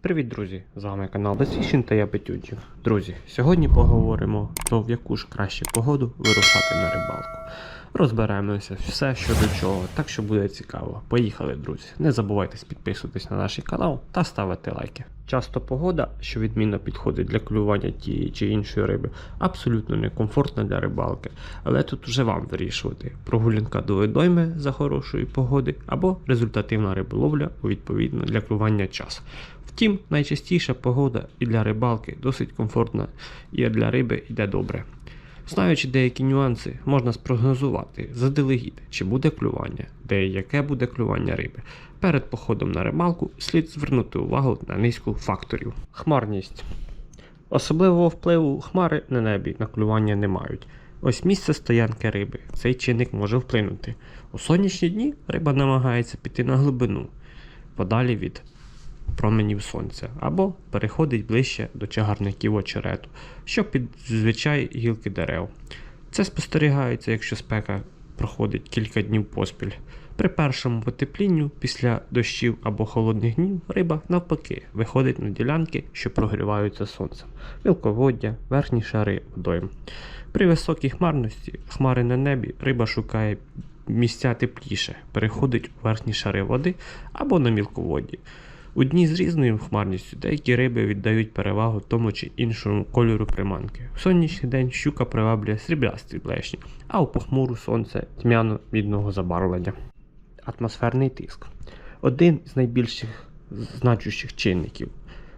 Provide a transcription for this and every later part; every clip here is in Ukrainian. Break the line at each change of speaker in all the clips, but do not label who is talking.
Привіт, друзі! З вами канал Безфішін та я Петюджі. Друзі, сьогодні поговоримо то в яку ж краще погоду вирушати на рибалку. Розберемося все що до чого, так що буде цікаво. Поїхали, друзі. Не забувайте підписуватись на наш канал та ставити лайки. Часто погода, що відмінно підходить для клювання тієї чи іншої риби, абсолютно некомфортна для рибалки. Але тут вже вам вирішувати: прогулянка до водойми за хорошої погоди або результативна риболовля у відповідно для клювання час. Втім, найчастіша погода і для рибалки досить комфортна, і для риби йде добре. Знаючи деякі нюанси, можна спрогнозувати заздалегідь, чи буде клювання, де і яке буде клювання риби. Перед походом на рибалку слід звернути увагу на низку факторів. Хмарність. Особливого впливу хмари на небі на клювання не мають. Ось місце стоянки риби. Цей чинник може вплинути. У сонячні дні риба намагається піти на глибину, подалі від променів сонця, або переходить ближче до чагарників очерету, що під звичай гілки дерев. Це спостерігається, якщо спека проходить кілька днів поспіль. При першому потеплінню після дощів або холодних днів риба навпаки виходить на ділянки, що прогріваються сонцем, мілководдя, верхні шари водойм. При високій хмарності, хмари на небі, риба шукає місця тепліше, переходить у верхні шари води або на мілководді. У дні з різною хмарністю деякі риби віддають перевагу тому чи іншому кольору приманки. В сонячний день щука приваблює сріблясті блешні, а у похмуру сонце тьмяно-мідного забарвлення. Атмосферний тиск один з найбільших значущих чинників.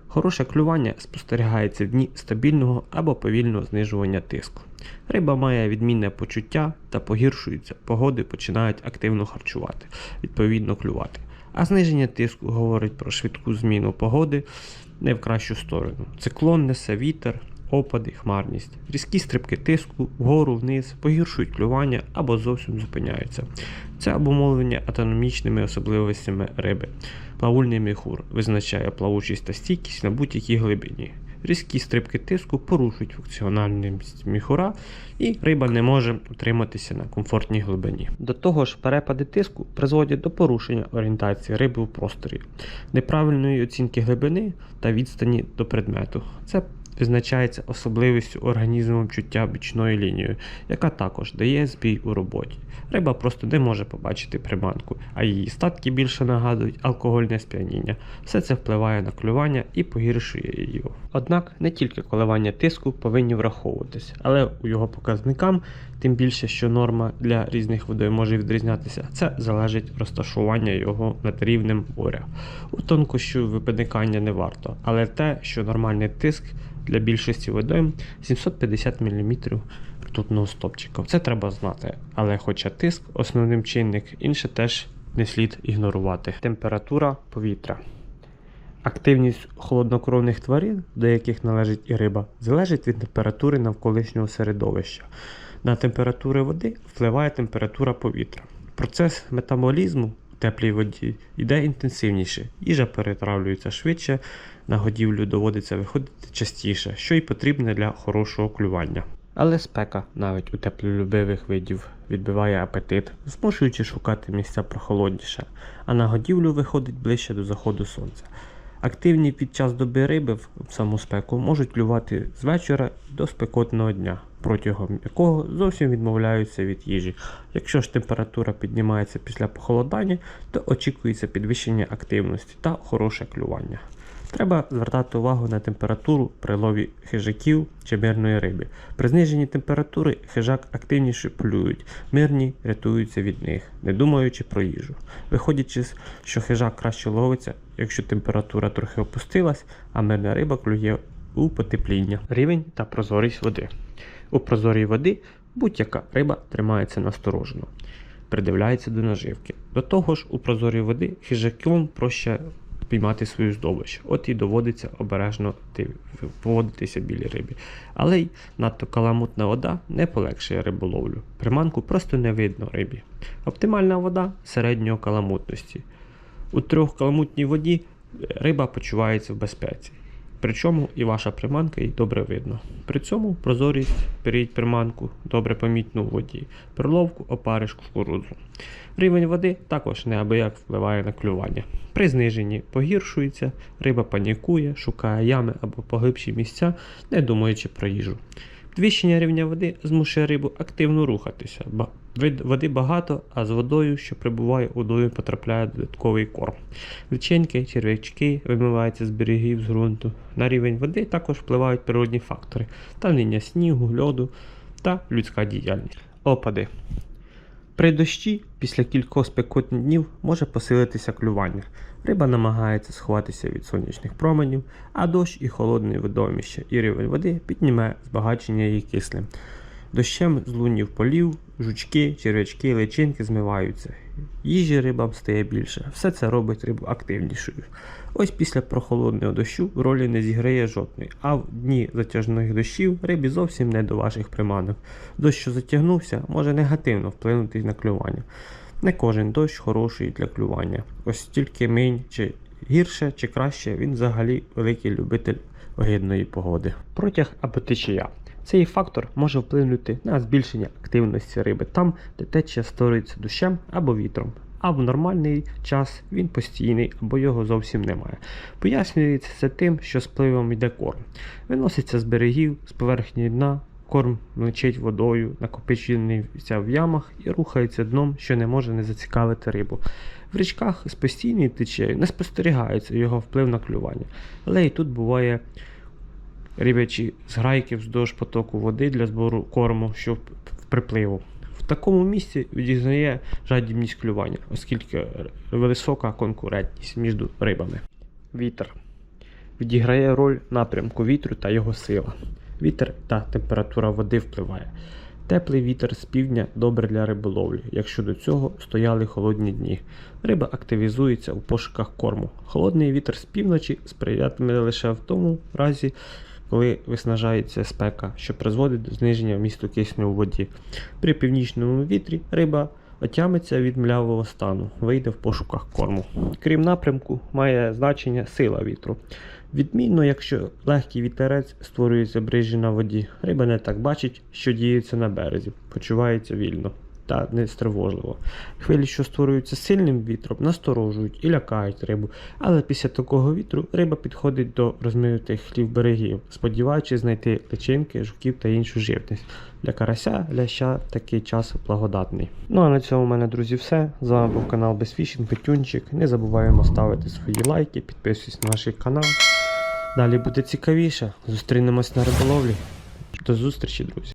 Хороше клювання спостерігається в дні стабільного або повільного знижування тиску. Риба має відмінне почуття та погіршуються, погоди починають активно харчувати, відповідно клювати. А зниження тиску говорить про швидку зміну погоди не в кращу сторону. Циклон несе вітер, опади, хмарність. Різкі стрибки тиску вгору вниз погіршують клювання або зовсім зупиняються. Це обумовлення атономічними особливостями риби. Плавульний міхур визначає плавучість та стійкість на будь-якій глибині. Різкі стрибки тиску порушують функціональність міхура, і риба не може утриматися на комфортній глибині. До того ж, перепади тиску призводять до порушення орієнтації риби у просторі, неправильної оцінки глибини та відстані до предмету. Це визначається особливістю організмом чуття бічною лінією, яка також дає збій у роботі. Риба просто не може побачити приманку, а її статки більше нагадують алкогольне сп'яніння. Все це впливає на клювання і погіршує її. Однак не тільки коливання тиску повинні враховуватись, але у його показникам, тим більше, що норма для різних водой може відрізнятися, це залежить розташування його над рівнем моря. У тонкощу виникання не варто, але те, що нормальний тиск для більшості водойм 750 мм ртутного стопчика. Це треба знати. Але хоча тиск основним чинник, інше теж не слід ігнорувати. Температура повітря. Активність холоднокровних тварин, до яких належить і риба, залежить від температури навколишнього середовища. На температуру води впливає температура повітря. Процес метаболізму теплій воді йде інтенсивніше, їжа перетравлюється швидше, на годівлю доводиться виходити частіше, що й потрібне для хорошого клювання. Але спека навіть у теплолюбивих видів відбиває апетит, змушуючи шукати місця прохолодніше, а на годівлю виходить ближче до заходу сонця. Активні під час доби риби в саму спеку можуть клювати з вечора до спекотного дня, протягом якого зовсім відмовляються від їжі. Якщо ж температура піднімається після похолодання, то очікується підвищення активності та хороше клювання. Треба звертати увагу на температуру при лові хижаків чи мирної риби. При зниженні температури хижак активніше полюють, мирні рятуються від них, не думаючи про їжу. Виходячи, що хижак краще ловиться, якщо температура трохи опустилась, а мирна риба клює у потепління. Рівень та прозорість води. У прозорій води будь-яка риба тримається насторожено, придивляється до наживки. До того ж, у прозорій води хижаком проще піймати свою здобич. От і доводиться обережно поводитися біля рибі. Але й надто каламутна вода не полегшує риболовлю. Приманку просто не видно рибі. Оптимальна вода середньої каламутності. У трьохкаламутній воді е, риба почувається в безпеці. Причому і ваша приманка їй добре видно. При цьому прозорість беріть приманку добре помітну у воді, приловку, опариш, кукурудзу. Рівень води також неабияк впливає на клювання. При зниженні погіршується, риба панікує, шукає ями або поглибші місця, не думаючи про їжу. Підвищення рівня води змушує рибу активно рухатися. Води багато, а з водою, що прибуває у домі, потрапляє додатковий корм. Личинки, черв'ячки вимиваються з берегів з ґрунту. На рівень води також впливають природні фактори: танення снігу, льоду та людська діяльність. Опади. При дощі після кількох спекотних днів може посилитися клювання. Риба намагається сховатися від сонячних променів, а дощ і холодне видовище і рівень води підніме збагачення її кислим. Дощем з лунів полів, жучки, черв'ячки, личинки змиваються. Їжі рибам стає більше. Все це робить рибу активнішою. Ось після прохолодного дощу ролі не зіграє жодної, а в дні затяжних дощів рибі зовсім не до ваших приманок. Дощ, що затягнувся, може негативно вплинути на клювання. Не кожен дощ хороший для клювання. Ось тільки минь, чи гірше, чи краще, він взагалі великий любитель огидної погоди. Протяг або. Цей фактор може вплинути на збільшення активності риби там, де течія створюється дощем або вітром. А в нормальний час він постійний або його зовсім немає. Пояснюється це тим, що з пливом йде корм. Виноситься з берегів, з поверхні дна, корм млечить водою, накопичується в ямах і рухається дном, що не може не зацікавити рибу. В річках з постійною течією не спостерігається його вплив на клювання, але і тут буває рибячі зграйки вздовж потоку води для збору корму, що припливу. В такому місці відізнає жадібність клювання, оскільки висока конкурентність між рибами. Вітер відіграє роль напрямку вітру та його сила. Вітер та температура води впливає. Теплий вітер з півдня добре для риболовлі, якщо до цього стояли холодні дні. Риба активізується у пошуках корму. Холодний вітер з півночі сприятиме лише в тому разі, коли виснажається спека, що призводить до зниження вмісту кисню у воді. При північному вітрі риба отямиться від млявого стану, вийде в пошуках корму. Крім напрямку, має значення сила вітру. Відмінно, якщо легкий вітерець створюється брижі на воді, риба не так бачить, що діється на березі, почувається вільно та нестривожливо. Хвилі, що створюються сильним вітром, насторожують і лякають рибу, але після такого вітру риба підходить до розмитих хлів берегів, сподіваючись знайти личинки, жуків та іншу живність. Для карася, ляща такий час благодатний. Ну а на цьому в мене, друзі, все. З вами був канал Безфішінг, Петюнчик. Не забуваємо ставити свої лайки, підписуйтесь на наш канал. Далі буде цікавіше. Зустрінемось на риболовлі. До зустрічі, друзі!